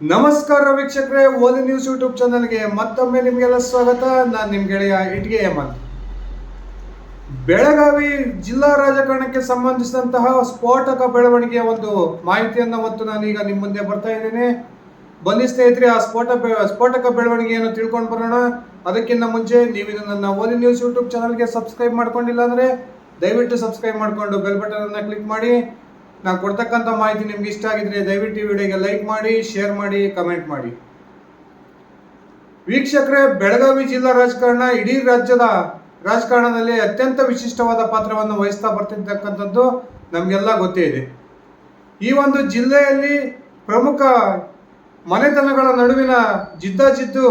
ನಮಸ್ಕಾರ ವೀಕ್ಷಕರೇ ಓಲಿ news YouTube ಚಾನಲ್ಗೆ ಮತ್ತೊಮ್ಮೆ ನಿಮಗೆಲ್ಲ ಸ್ವಾಗತ. ನಾನು ನಿಮ್ಮ ಗೆಳೆಯ ಇಟ್ಗೆ ಹೇಮಂತ್. ಬೆಳಗಾವಿ ಜಿಲ್ಲಾ ರಾಜಕಾರಣಕ್ಕೆ ಸಂಬಂಧಿಸಿದಂತಹ ಸ್ಫೋಟಕ ಬೆಳವಣಿಗೆಯ ಒಂದು ಮಾಹಿತಿಯನ್ನು ಮತ್ತು ನಾನೀಗ ನಿಮ್ಮ ಮುಂದೆ ಬರ್ತಾ ಇದ್ದೇನೆ. ಬನ್ನಿ ಸ್ನೇಹಿತರೆ, ಆ ಸ್ಫೋಟ ಸ್ಫೋಟಕ ಬೆಳವಣಿಗೆಯನ್ನು ತಿಳ್ಕೊಂಡು ಬರೋಣ. ಅದಕ್ಕಿಂತ ಮುಂಚೆ ನೀವು ನನ್ನ ಓಲಿ ನ್ಯೂಸ್ ಯೂಟ್ಯೂಬ್ ಚಾನಲ್ಗೆ ಸಬ್ಸ್ಕ್ರೈಬ್ ಮಾಡ್ಕೊಂಡಿಲ್ಲ ಅಂದರೆ ದಯವಿಟ್ಟು ಸಬ್ಸ್ಕ್ರೈಬ್ ಮಾಡಿಕೊಂಡು ಬೆಲ್ ಬಟನ್ ಅನ್ನು ಕ್ಲಿಕ್ ಮಾಡಿ. ನಾನು ಕೊಡ್ತಕ್ಕಂಥ ಮಾಹಿತಿ ನಿಮ್ಗೆ ಇಷ್ಟ ಆಗಿದ್ರೆ ದಯವಿಟ್ಟು ವಿಡಿಯೋಗೆ ಲೈಕ್ ಮಾಡಿ ಶೇರ್ ಮಾಡಿ ಕಮೆಂಟ್ ಮಾಡಿ. ವೀಕ್ಷಕರೇ, ಬೆಳಗಾವಿ ಜಿಲ್ಲಾ ರಾಜಕಾರಣ ಇಡೀ ರಾಜ್ಯದ ರಾಜಕಾರಣದಲ್ಲಿ ಅತ್ಯಂತ ವಿಶಿಷ್ಟವಾದ ಪಾತ್ರವನ್ನು ವಹಿಸ್ತಾ ಬರ್ತಿರ್ತಕ್ಕಂಥದ್ದು ನಮಗೆಲ್ಲ ಗೊತ್ತೇ ಇದೆ. ಈ ಒಂದು ಜಿಲ್ಲೆಯಲ್ಲಿ ಪ್ರಮುಖ ಮನೆತನಗಳ ನಡುವಿನ ಜಿದ್ದಾಜಿದ್ದು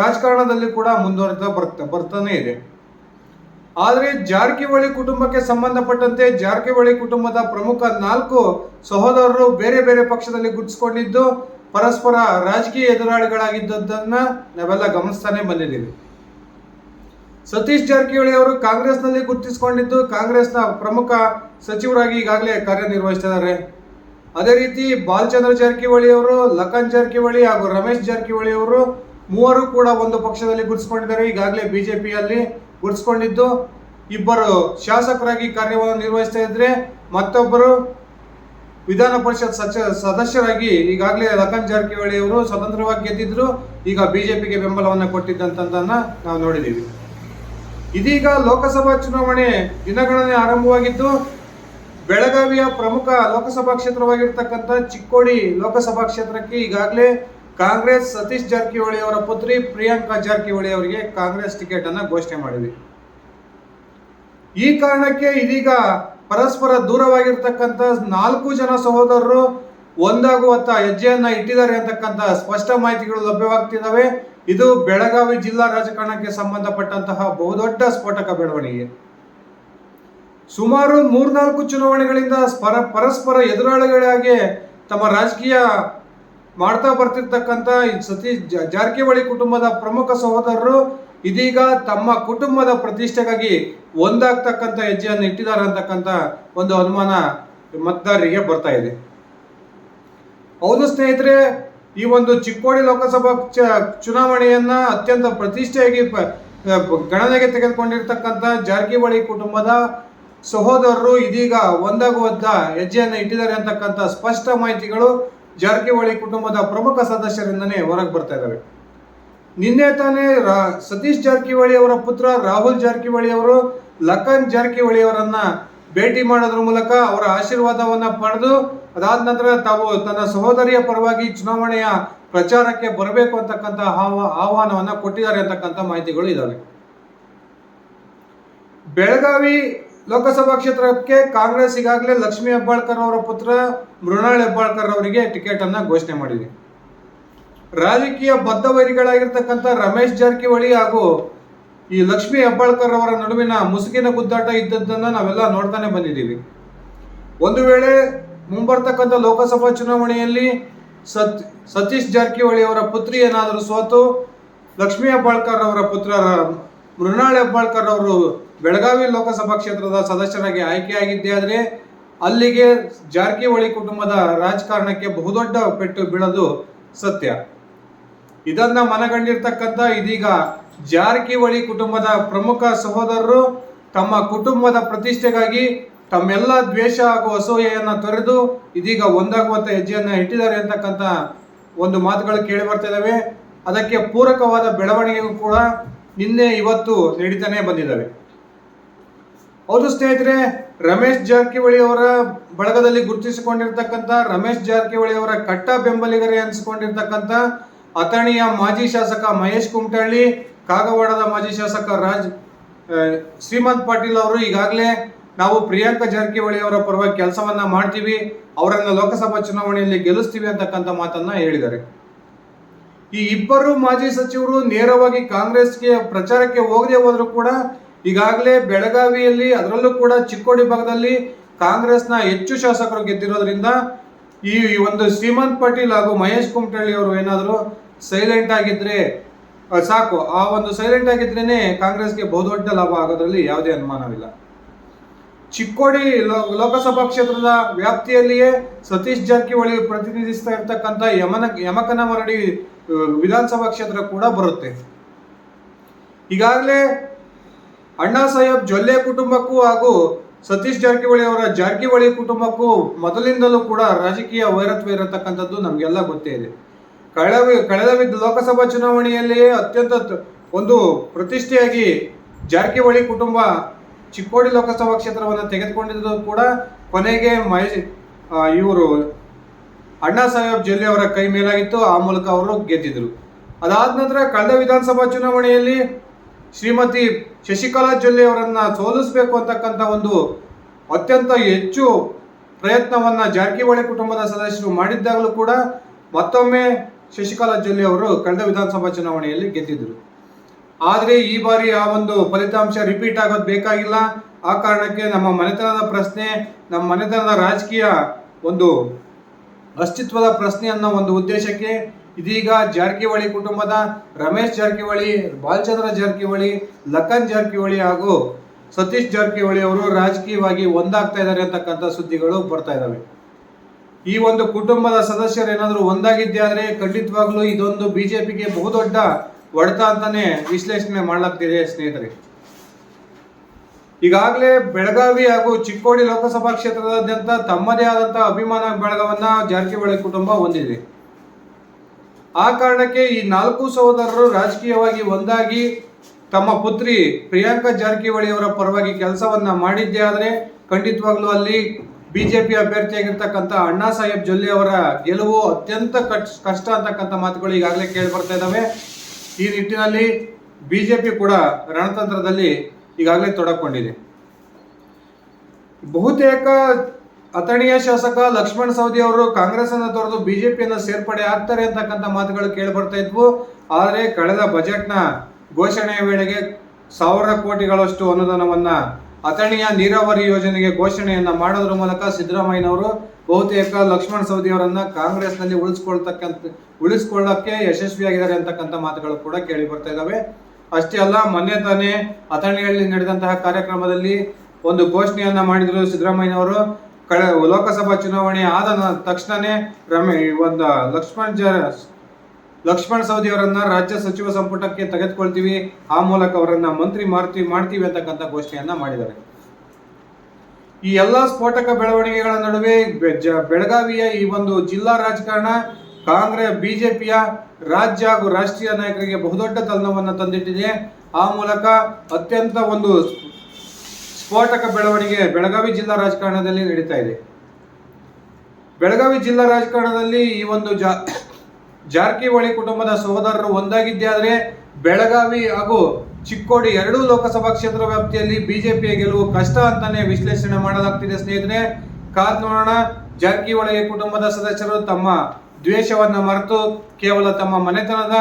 ರಾಜಕಾರಣದಲ್ಲಿ ಕೂಡ ಮುಂದುವರಿತಾ ಬರ್ತಾ, ಬರ್ತಾನೆ ಇದೆ. ಆದರೆ ಜಾರಕಿಹೊಳಿ ಕುಟುಂಬಕ್ಕೆ ಸಂಬಂಧಪಟ್ಟಂತೆ ಜಾರಕಿಹೊಳಿ ಕುಟುಂಬದ ಪ್ರಮುಖ ನಾಲ್ಕು ಸಹೋದರರು ಬೇರೆ ಬೇರೆ ಪಕ್ಷದಲ್ಲಿ ಗುರುತಿಸಿಕೊಂಡಿದ್ದು, ಪರಸ್ಪರ ರಾಜಕೀಯ ಎದುರಾಳಿಗಳಾಗಿದ್ದದ್ದನ್ನ ನಾವೆಲ್ಲ ಗಮನಿಸ್ತಾನೆ ಬಂದಿದ್ದೀವಿ. ಸತೀಶ್ ಜಾರಕಿಹೊಳಿ ಅವರು ಕಾಂಗ್ರೆಸ್ನಲ್ಲಿ ಗುರುತಿಸಿಕೊಂಡಿದ್ದು, ಕಾಂಗ್ರೆಸ್ನ ಪ್ರಮುಖ ಸಚಿವರಾಗಿ ಈಗಾಗಲೇ ಕಾರ್ಯನಿರ್ವಹಿಸ್ತಿದ್ದಾರೆ. ಅದೇ ರೀತಿ ಬಾಲಚಂದ್ರ ಜಾರಕಿಹೊಳಿ ಅವರು, ಲಖನ್ ಜಾರಕಿಹೊಳಿ ಹಾಗೂ ರಮೇಶ್ ಜಾರಕಿಹೊಳಿ ಅವರು ಮೂವರು ಕೂಡ ಒಂದು ಪಕ್ಷದಲ್ಲಿ ಗುರುತಿಸಿಕೊಂಡಿದ್ದಾರೆ. ಈಗಾಗಲೇ ಬಿಜೆಪಿಯಲ್ಲಿ ಗುರುತಿಸಿಕೊಂಡಿದ್ದು, ಇಬ್ಬರು ಶಾಸಕರಾಗಿ ಕಾರ್ಯವನ್ನು ನಿರ್ವಹಿಸ್ತಾ ಇದ್ರೆ ಮತ್ತೊಬ್ಬರು ವಿಧಾನ ಪರಿಷತ್ ಸಚ, ಸದಸ್ಯರಾಗಿ ಈಗಾಗಲೇ ಲಖನ್ ಜಾರಕಿಹೊಳಿ ಅವರು ಸ್ವತಂತ್ರವಾಗಿ ಗೆದ್ದಿದ್ರು. ಈಗ ಬಿಜೆಪಿಗೆ ಬೆಂಬಲವನ್ನು ಕೊಟ್ಟಿದ್ದಂಥದ್ದನ್ನು ನಾವು ನೋಡಿದ್ದೀವಿ. ಇದೀಗ ಲೋಕಸಭಾ ಚುನಾವಣೆ ದಿನಗಣನೆ ಆರಂಭವಾಗಿದ್ದು, ಬೆಳಗಾವಿಯ ಪ್ರಮುಖ ಲೋಕಸಭಾ ಕ್ಷೇತ್ರವಾಗಿರ್ತಕ್ಕಂಥ ಚಿಕ್ಕೋಡಿ ಲೋಕಸಭಾ ಕ್ಷೇತ್ರಕ್ಕೆ ಈಗಾಗಲೇ ಕಾಂಗ್ರೆಸ್ ಸತೀಶ್ ಜಾರಕಿಹೊಳಿ ಅವರ ಪುತ್ರಿ ಪ್ರಿಯಾಂಕಾ ಜಾರಕಿಹೊಳಿ ಅವರಿಗೆ ಕಾಂಗ್ರೆಸ್ ಟಿಕೆಟ್ ಅನ್ನು ಘೋಷಣೆ ಮಾಡಿದೆ ಈ ಕಾರಣಕ್ಕೆ ಇದೀಗ ಪರಸ್ಪರ ದೂರವಾಗಿರ್ತಕ್ಕಂಥ ನಾಲ್ಕು ಜನ ಸಹೋದರರು ಒಂದಾಗುವತ್ತ ಹೆಜ್ಜೆಯನ್ನ ಇಟ್ಟಿದ್ದಾರೆ ಅಂತಕ್ಕಂಥ ಸ್ಪಷ್ಟ ಮಾಹಿತಿಗಳು ಲಭ್ಯವಾಗ್ತಿದ್ದಾವೆ. ಇದು ಬೆಳಗಾವಿ ಜಿಲ್ಲಾ ರಾಜಕಾರಣಕ್ಕೆ ಸಂಬಂಧಪಟ್ಟಂತಹ ಬಹುದೊಡ್ಡ ಸ್ಫೋಟಕ ಬೆಳವಣಿಗೆ. ಸುಮಾರು ಮೂರ್ನಾಲ್ಕು ಚುನಾವಣೆಗಳಿಂದ ಸ್ಪರ, ಪರಸ್ಪರ ಎದುರಾಳಿಗಳಾಗಿ ತಮ್ಮ ರಾಜಕೀಯ ಮಾಡ್ತಾ ಬರ್ತಿರ್ತಕ್ಕಂಥ ಸತೀಶ್ ಜಾರಕಿಹೊಳಿ ಕುಟುಂಬದ ಪ್ರಮುಖ ಸಹೋದರರು ಇದೀಗ ತಮ್ಮ ಕುಟುಂಬದ ಪ್ರತಿಷ್ಠೆಗಾಗಿ ಒಂದಾಗ್ತಕ್ಕಂಥ ಹೆಜ್ಜೆಯನ್ನು ಇಟ್ಟಿದ್ದಾರೆ ಅಂತಕ್ಕಂಥ ಒಂದು ಅನುಮಾನ ಮತದಾರರಿಗೆ ಬರ್ತಾ ಇದೆ. ಹೌದು ಸ್ನೇಹಿತರೆ, ಈ ಒಂದು ಚಿಕ್ಕೋಡಿ ಲೋಕಸಭಾ ಚುನಾವಣೆಯನ್ನ ಅತ್ಯಂತ ಪ್ರತಿಷ್ಠೆಯಾಗಿ ಗಣನೆಗೆ ತೆಗೆದುಕೊಂಡಿರ್ತಕ್ಕಂಥ ಜಾರಕಿಹೊಳಿ ಕುಟುಂಬದ ಸಹೋದರರು ಇದೀಗ ಒಂದಾಗುವಂತ ಹೆಜ್ಜೆಯನ್ನು ಇಟ್ಟಿದ್ದಾರೆ ಅಂತಕ್ಕಂಥ ಸ್ಪಷ್ಟ ಮಾಹಿತಿಗಳು ಜಾರಕಿಹೊಳಿ ಕುಟುಂಬದ ಪ್ರಮುಖ ಸದಸ್ಯರಿಂದನೇ ಹೊರಗೆ ಬರ್ತಾ ಇದ್ದಾವೆ ನಿನ್ನೆ ತಾನೇ ರಾ- ಸತೀಶ್ ಜಾರಕಿಹೊಳಿ ಅವರ ಪುತ್ರ ರಾಹುಲ್ ಜಾರಕಿಹೊಳಿ ಅವರು, ಲಖನ್ ಜಾರಕಿಹೊಳಿ ಅವರನ್ನ ಭೇಟಿ ಮಾಡೋದ್ರ ಮೂಲಕ ಅವರ ಆಶೀರ್ವಾದವನ್ನ ಪಡೆದು, ಅದಾದ ನಂತರ ತಾವು ತನ್ನ ಸಹೋದರಿಯ ಪರವಾಗಿ ಚುನಾವಣೆಯ ಪ್ರಚಾರಕ್ಕೆ ಬರಬೇಕು ಅಂತಕ್ಕಂಥ ಆಹ್ವ ಆಹ್ವಾನವನ್ನ ಕೊಟ್ಟಿದ್ದಾರೆ ಅಂತಕ್ಕಂಥ ಮಾಹಿತಿಗಳು ಇದ್ದಾವೆ ಬೆಳಗಾವಿ ಲೋಕಸಭಾ ಕ್ಷೇತ್ರಕ್ಕೆ ಕಾಂಗ್ರೆಸ್ ಈಗಾಗಲೇ ಲಕ್ಷ್ಮೀ ಹೆಬ್ಬಾಳ್ಕರ್ ಅವರ ಪುತ್ರ ಮೃಣಾಳ್ ಹೆಬ್ಬಾಳ್ಕರ್ ಅವರಿಗೆ ಟಿಕೆಟ್ ಅನ್ನ ಘೋಷಣೆ ಮಾಡಿದೆ. ರಾಜಕೀಯ ಬದ್ಧ ವೈರಿಗಳಾಗಿರ್ತಕ್ಕಂಥ ರಮೇಶ್ ಜಾರಕಿಹೊಳಿ ಹಾಗೂ ಈ ಲಕ್ಷ್ಮೀ ಹೆಬ್ಬಾಳ್ಕರ್ ಅವರ ನಡುವಿನ ಮುಸುಕಿನ ಗುದ್ದಾಟ ಇದ್ದದ್ದನ್ನ ನಾವೆಲ್ಲ ನೋಡ್ತಾನೆ ಬಂದಿದ್ದೀವಿ. ಒಂದು ವೇಳೆ ಮುಂಬರ್ತಕ್ಕಂಥ ಲೋಕಸಭಾ ಚುನಾವಣೆಯಲ್ಲಿ ಸತ್, ಸತೀಶ್ ಜಾರಕಿಹೊಳಿ ಅವರ ಪುತ್ರಿ ಏನಾದರೂ ಸೋತು, ಲಕ್ಷ್ಮೀ ಹೆಬ್ಬಾಳ್ಕರ್ ಅವರ ಪುತ್ರ ಮೃಣಾಳ್ ಹೆಬ್ಬಾಳ್ಕರ್ ಅವರು ಬೆಳಗಾವಿ ಲೋಕಸಭಾ ಕ್ಷೇತ್ರದ ಸದಸ್ಯರಾಗಿ ಆಯ್ಕೆಯಾಗಿದ್ದೇ ಆದರೆ ಅಲ್ಲಿಗೆ ಜಾರಕಿಹೊಳಿ ಕುಟುಂಬದ ರಾಜಕಾರಣಕ್ಕೆ ಬಹುದೊಡ್ಡ ಪೆಟ್ಟು ಬೀಳೋದು ಸತ್ಯ. ಇದನ್ನ ಮನಗಂಡಿರ್ತಕ್ಕಂಥ ಇದೀಗ ಜಾರಕಿಹೊಳಿ ಕುಟುಂಬದ ಪ್ರಮುಖ ಸಹೋದರರು ತಮ್ಮ ಕುಟುಂಬದ ಪ್ರತಿಷ್ಠೆಗಾಗಿ ತಮ್ಮೆಲ್ಲ ದ್ವೇಷ ಹಾಗೂ ಅಸೂಯೆಯನ್ನ ತೊರೆದು ಇದೀಗ ಒಂದಾಗುವಂತ ಹೆಜ್ಜೆಯನ್ನ ಇಟ್ಟಿದ್ದಾರೆ ಅಂತಕ್ಕಂಥ ಒಂದು ಮಾತುಗಳು ಕೇಳಿ ಬರ್ತಾ ಅದಕ್ಕೆ ಪೂರಕವಾದ ಬೆಳವಣಿಗೆಗೂ ಕೂಡ ನಿನ್ನೆ ಇವತ್ತು ನಡೀತಾನೆ ಬಂದಿದ್ದಾವೆ ಹೌದು ಸ್ನೇಹಿತರೆ, ರಮೇಶ್ ಜಾರಕಿಹೊಳಿ ಅವರ ಬಳಗದಲ್ಲಿ ಗುರುತಿಸಿಕೊಂಡಿರ್ತಕ್ಕಂಥ, ರಮೇಶ್ ಜಾರಕಿಹೊಳಿ ಅವರ ಕಟ್ಟ ಬೆಂಬಲಿಗರೇ ಅನಿಸಿಕೊಂಡಿರ್ತಕ್ಕಂಥ ಅಥಣಿಯ ಮಾಜಿ ಶಾಸಕ ಮಹೇಶ್ ಕುಮಟಳ್ಳಿ, ಕಾಗವಾಡದ ಮಾಜಿ ಶಾಸಕ ರಾಜ್ ಶ್ರೀಮಂತ್ ಪಾಟೀಲ್ ಅವರು ಈಗಾಗಲೇ ನಾವು ಪ್ರಿಯಾಂಕಾ ಜಾರಕಿಹೊಳಿ ಅವರ ಪರವಾಗಿ ಕೆಲಸವನ್ನ ಮಾಡ್ತೀವಿ, ಅವರನ್ನ ಲೋಕಸಭಾ ಚುನಾವಣೆಯಲ್ಲಿ ಗೆಲ್ಲಿಸ್ತೀವಿ ಅಂತಕ್ಕಂಥ ಮಾತನ್ನ ಹೇಳಿದ್ದಾರೆ. ಈ ಇಬ್ಬರು ಮಾಜಿ ಸಚಿವರು ನೇರವಾಗಿ ಕಾಂಗ್ರೆಸ್ಗೆ ಪ್ರಚಾರಕ್ಕೆ ಹೋಗದೆ ಹೋದ್ರು ಕೂಡ ಈಗಾಗಲೇ ಬೆಳಗಾವಿಯಲ್ಲಿ, ಅದರಲ್ಲೂ ಕೂಡ ಚಿಕ್ಕೋಡಿ ಭಾಗದಲ್ಲಿ ಕಾಂಗ್ರೆಸ್ನ ಹೆಚ್ಚು ಶಾಸಕರು ಗೆದ್ದಿರೋದ್ರಿಂದ ಈ ಒಂದು ಶ್ರೀಮಂತ್ ಪಾಟೀಲ್ ಹಾಗೂ ಮಹೇಶ್ ಕುಮಟಳ್ಳಿ ಅವರು ಏನಾದರೂ ಸೈಲೆಂಟ್ ಆಗಿದ್ರೆ ಸಾಕು. ಆ ಒಂದು ಸೈಲೆಂಟ್ ಆಗಿದ್ರೇನೆ ಕಾಂಗ್ರೆಸ್ಗೆ ಬಹುದೊಡ್ಡ ಲಾಭ ಆಗೋದ್ರಲ್ಲಿ ಯಾವುದೇ ಅನುಮಾನವಿಲ್ಲ. ಚಿಕ್ಕೋಡಿ ಲೋಕಸಭಾ ಕ್ಷೇತ್ರದ ವ್ಯಾಪ್ತಿಯಲ್ಲಿಯೇ ಸತೀಶ್ ಜಾರಕಿಹೊಳಿ ಪ್ರತಿನಿಧಿಸ್ತಾ ಇರ್ತಕ್ಕಂಥ ಯಮನ ಯಮಕನಮರಡಿ ಮರಡಿ ವಿಧಾನಸಭಾ ಕ್ಷೇತ್ರ ಕೂಡ ಬರುತ್ತೆ. ಈಗಾಗಲೇ ಅಣ್ಣಾ ಸಾಹೇಬ್ ಜೊಲ್ಲೆ ಕುಟುಂಬಕ್ಕೂ ಹಾಗೂ ಸತೀಶ್ ಜಾರಕಿಹೊಳಿ ಅವರ ಜಾರಕಿಹೊಳಿ ಕುಟುಂಬಕ್ಕೂ ಮೊದಲಿಂದಲೂ ಕೂಡ ರಾಜಕೀಯ ವೈರತ್ವ ಇರತಕ್ಕಂಥದ್ದು ನಮಗೆಲ್ಲ ಗೊತ್ತೇ ಇದೆ. ಕಳೆದ ಕಳೆದ ಲೋಕಸಭಾ ಚುನಾವಣೆಯಲ್ಲಿಯೇ ಅತ್ಯಂತ ಒಂದು ಪ್ರತಿಷ್ಠೆಯಾಗಿ ಜಾರಕಿಹೊಳಿ ಕುಟುಂಬ ಚಿಕ್ಕೋಡಿ ಲೋಕಸಭಾ ಕ್ಷೇತ್ರವನ್ನು ತೆಗೆದುಕೊಂಡಿದ್ದು ಕೂಡ ಕೊನೆಗೆ ಮಹೇಶ್ ಇವರು ಅಣ್ಣಾ ಸಾಹೇಬ್ ಜೊಲ್ಲೆ ಅವರ ಕೈ ಮೇಲಾಗಿತ್ತು, ಆ ಮೂಲಕ ಅವರು ಗೆದ್ದಿದ್ರು. ಅದಾದ ನಂತರ ಕಳೆದ ವಿಧಾನಸಭಾ ಚುನಾವಣೆಯಲ್ಲಿ ಶ್ರೀಮತಿ ಶಶಿಕಲಾ ಜೊಲ್ಲೆ ಅವರನ್ನ ಸೋಲಿಸಬೇಕು ಅಂತಕ್ಕಂಥ ಒಂದು ಅತ್ಯಂತ ಹೆಚ್ಚು ಪ್ರಯತ್ನವನ್ನ ಜಾರಕಿಹೊಳಿ ಕುಟುಂಬದ ಸದಸ್ಯರು ಮಾಡಿದ್ದಾಗಲೂ ಕೂಡ ಮತ್ತೊಮ್ಮೆ ಶಶಿಕಲಾ ಜೊಲ್ಲೆ ಅವರು ಕಳೆದ ವಿಧಾನಸಭಾ ಚುನಾವಣೆಯಲ್ಲಿ ಗೆದ್ದಿದ್ರು ಆದರೆ ಈ ಬಾರಿ ಆ ಒಂದು ಫಲಿತಾಂಶ ರಿಪೀಟ್ ಆಗೋದು ಬೇಕಾಗಿಲ್ಲ. ಆ ಕಾರಣಕ್ಕೆ ನಮ್ಮ ಮನೆತನದ ಪ್ರಶ್ನೆ, ನಮ್ಮ ಮನೆತನದ ರಾಜಕೀಯ ಒಂದು ಅಸ್ತಿತ್ವದ ಪ್ರಶ್ನೆ ಅನ್ನೋ ಒಂದು ಉದ್ದೇಶಕ್ಕೆ ಇದೀಗ ಜಾರಕಿಹೊಳಿ ಕುಟುಂಬದ ರಮೇಶ್ ಜಾರಕಿಹೊಳಿ, ಬಾಲಚಂದ್ರ ಜಾರಕಿಹೊಳಿ, ಲಖನ್ ಜಾರಕಿಹೊಳಿ ಹಾಗೂ ಸತೀಶ್ ಜಾರಕಿಹೊಳಿ ಅವರು ರಾಜಕೀಯವಾಗಿ ಒಂದಾಗ್ತಾ ಇದ್ದಾರೆ ಅಂತಕ್ಕಂಥ ಸುದ್ದಿಗಳು ಬರ್ತಾ ಇದಾವೆ. ಈ ಒಂದು ಕುಟುಂಬದ ಸದಸ್ಯರು ಏನಾದರೂ ಒಂದಾಗಿದ್ದೆ ಆದರೆ ಖಂಡಿತವಾಗ್ಲೂ ಇದೊಂದು ಬಿಜೆಪಿಗೆ ಬಹುದೊಡ್ಡ ಹೊಡೆತ ಅಂತಾನೆ ವಿಶ್ಲೇಷಣೆ ಮಾಡಲಾಗ್ತಿದೆ ಸ್ನೇಹಿತರೆ. ಈಗಾಗಲೇ ಬೆಳಗಾವಿ ಹಾಗೂ ಚಿಕ್ಕೋಡಿ ಲೋಕಸಭಾ ಕ್ಷೇತ್ರದಾದ್ಯಂತ ತಮ್ಮದೇ ಆದಂತಹ ಅಭಿಮಾನ ಬೆಳಗವನ್ನ ಜಾರಕಿಹೊಳಿ ಕುಟುಂಬ ಹೊಂದಿದೆ. ಆ ಕಾರಣಕ್ಕೆ ಈ ನಾಲ್ಕು ಸಹೋದರರು ರಾಜಕೀಯವಾಗಿ ಒಂದಾಗಿ ತಮ್ಮ ಪುತ್ರಿ ಪ್ರಿಯಾಂಕಾ ಜಾರಕಿಹೊಳಿ ಅವರ ಪರವಾಗಿ ಕೆಲಸವನ್ನ ಮಾಡಿದ್ದೇ ಆದರೆ ಖಂಡಿತವಾಗ್ಲೂ ಅಲ್ಲಿ ಬಿಜೆಪಿ ಅಭ್ಯರ್ಥಿಯಾಗಿರ್ತಕ್ಕಂಥ ಅಣ್ಣಾ ಸಾಹೇಬ್ ಜೊಲ್ಲೆ ಅವರ ಗೆಲುವು ಅತ್ಯಂತ ಕಷ್ಟ ಅಂತಕ್ಕಂಥ ಮಾತುಗಳು ಈಗಾಗಲೇ ಕೇಳಿ ಬರ್ತಾ ಇದ್ದಾವೆ ಈ ನಿಟ್ಟಿನಲ್ಲಿ ಬಿಜೆಪಿ ಕೂಡ ರಣತಂತ್ರದಲ್ಲಿ ಈಗಾಗಲೇ ತೊಡಕೊಂಡಿದೆ. ಬಹುತೇಕ ಅಥಣಿಯ ಶಾಸಕ ಲಕ್ಷ್ಮಣ್ ಸವದಿ ಅವರು ಕಾಂಗ್ರೆಸ್ ಅನ್ನು ತೊರೆದು ಬಿಜೆಪಿಯನ್ನು ಸೇರ್ಪಡೆ ಆಗ್ತಾರೆ ಅಂತಕ್ಕಂಥ ಮಾತುಗಳು ಕೇಳಿ ಬರ್ತಾ ಇದ್ವು. ಆದರೆ ಕಳೆದ ಬಜೆಟ್ನ ಘೋಷಣೆಯ ವೇಳೆಗೆ ಸಾವಿರ ಕೋಟಿಗಳಷ್ಟು ಅನುದಾನವನ್ನ ಅಥಣಿಯ ನೀರಾವರಿ ಯೋಜನೆಗೆ ಘೋಷಣೆಯನ್ನ ಮಾಡೋದ್ರ ಮೂಲಕ ಸಿದ್ದರಾಮಯ್ಯನವರು ಬಹುತೇಕ ಲಕ್ಷ್ಮಣ್ ಸವದಿ ಅವರನ್ನ ಕಾಂಗ್ರೆಸ್ನಲ್ಲಿ ಉಳಿಸ್ಕೊಳ್ತಕ್ಕಂಥ, ಉಳಿಸ್ಕೊಳ್ಳಕ್ಕೆ ಯಶಸ್ವಿಯಾಗಿದ್ದಾರೆ ಅಂತಕ್ಕಂಥ ಮಾತುಗಳು ಕೂಡ ಕೇಳಿ ಬರ್ತಾ ಇದ್ದಾವೆ. ಅಷ್ಟೇ ಅಲ್ಲ, ಮೊನ್ನೆ ತಾನೇ ಅಥಣಿಯಲ್ಲಿ ನಡೆದಂತಹ ಕಾರ್ಯಕ್ರಮದಲ್ಲಿ ಒಂದು ಘೋಷಣೆಯನ್ನ ಮಾಡಿದ್ರು ಸಿದ್ದರಾಮಯ್ಯನವರು. ಕಳೆ ಲೋಕಸಭಾ ಚುನಾವಣೆ ಆದ ತಕ್ಷಣನೇ ರಮೇ ಒಂದು ಲಕ್ಷ್ಮಣ್ ಜ, ಲಕ್ಷ್ಮಣ್ ಸವದಿ ಅವರನ್ನ ರಾಜ್ಯ ಸಚಿವ ಸಂಪುಟಕ್ಕೆ ತೆಗೆದುಕೊಳ್ತೀವಿ. ಆ ಮೂಲಕ ಅವರನ್ನ ಮಂತ್ರಿ ಮಾಡ್ತೀವಿ ಮಾಡ್ತೀವಿ ಅಂತಕ್ಕಂಥ ಘೋಷಣೆಯನ್ನ ಮಾಡಿದ್ದಾರೆ. ಈ ಎಲ್ಲಾ ಸ್ಫೋಟಕ ಬೆಳವಣಿಗೆಗಳ ನಡುವೆ ಬೆಳಗಾವಿಯ ಈ ಒಂದು ಜಿಲ್ಲಾ ರಾಜಕಾರಣ ಕಾಂಗ್ರೆಸ್ ಬಿಜೆಪಿಯ ರಾಜ್ಯ ಹಾಗೂ ರಾಷ್ಟ್ರೀಯ ನಾಯಕರಿಗೆ ಬಹುದೊಡ್ಡ ತಲ್ಲಣವನ್ನು ತಂದಿಟ್ಟಿದೆ. ಆ ಮೂಲಕ ಅತ್ಯಂತ ಒಂದು ಸ್ಫೋಟಕ ಬೆಳವಣಿಗೆ ಬೆಳಗಾವಿ ಜಿಲ್ಲಾ ರಾಜಕಾರಣದಲ್ಲಿ ನಡೀತಾ ಇದೆ. ಬೆಳಗಾವಿ ಜಿಲ್ಲಾ ರಾಜಕಾರಣದಲ್ಲಿ ಈ ಒಂದು ಜಾ, ಜಾರಕಿಹೊಳಿ ಕುಟುಂಬದ ಸಹೋದರರು ಒಂದಾಗಿದ್ದೇ ಆದರೆ ಬೆಳಗಾವಿ ಹಾಗೂ ಚಿಕ್ಕೋಡಿ ಎರಡೂ ಲೋಕಸಭಾ ಕ್ಷೇತ್ರ ವ್ಯಾಪ್ತಿಯಲ್ಲಿ ಬಿಜೆಪಿಯ ಗೆಲುವು ಕಷ್ಟ ಅಂತಾನೆ ವಿಶ್ಲೇಷಣೆ ಮಾಡಲಾಗ್ತಿದೆ ಸ್ನೇಹಿತರೆ. ಕಾದ್ ನೋಡೋಣ, ಜಾರಕಿಹೊಳಿ ಕುಟುಂಬದ ಸದಸ್ಯರು ತಮ್ಮ ದ್ವೇಷವನ್ನು ಮರೆತು ಕೇವಲ ತಮ್ಮ ಮನೆತನದ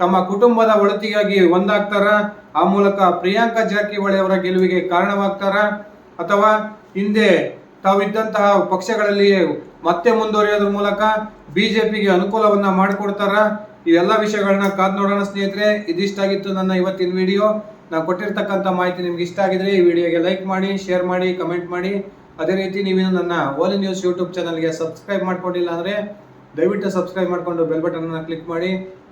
ತಮ್ಮ ಕುಟುಂಬದ ಒಳತಿಗಾಗಿ ಒಂದಾಗ್ತಾರ? ಆ ಮೂಲಕ ಪ್ರಿಯಾಂಕಾ ಜಾರಕಿಹೊಳಿ ಅವರ ಗೆಲುವಿಗೆ ಕಾರಣವಾಗ್ತಾರ? ಅಥವಾ ಹಿಂದೆ ತಾವಿದ್ದಂತಹ ಪಕ್ಷಗಳಲ್ಲಿ ಮತ್ತೆ ಮುಂದುವರಿಯೋದ್ರ ಮೂಲಕ ಬಿಜೆಪಿಗೆ ಅನುಕೂಲವನ್ನ ಮಾಡಿಕೊಡ್ತಾರ? ಇವೆಲ್ಲ ವಿಷಯಗಳನ್ನ ಕಾದ್ ನೋಡೋಣ ಸ್ನೇಹಿತರೆ. ಇದಿಷ್ಟಾಗಿತ್ತು ನನ್ನ ಇವತ್ತಿನ ವಿಡಿಯೋ. ನಾನು ಕೊಟ್ಟಿರ್ತಕ್ಕಂಥ ಮಾಹಿತಿ ನಿಮ್ಗೆ ಇಷ್ಟ ಆಗಿದ್ರೆ ಈ ವಿಡಿಯೋಗೆ ಲೈಕ್ ಮಾಡಿ, ಶೇರ್ ಮಾಡಿ, ಕಮೆಂಟ್ ಮಾಡಿ. ಅದೇ ರೀತಿ ನೀವೇನು ನನ್ನ ಓಲಿ ನ್ಯೂಸ್ ಯೂಟ್ಯೂಬ್ ಚಾನಲ್ಗೆ ಸಬ್ಸ್ಕ್ರೈಬ್ ಮಾಡ್ಕೊಂಡಿಲ್ಲ ಅಂದರೆ ದಯವಿಟ್ಟು ಸಬ್ಸ್ಕ್ರೈಬ್ ಮಾಡಿಕೊಂಡು ಬೆಲ್ ಬಟನ್ ಕ್ಲಿಕ್ ಮಾಡಿ.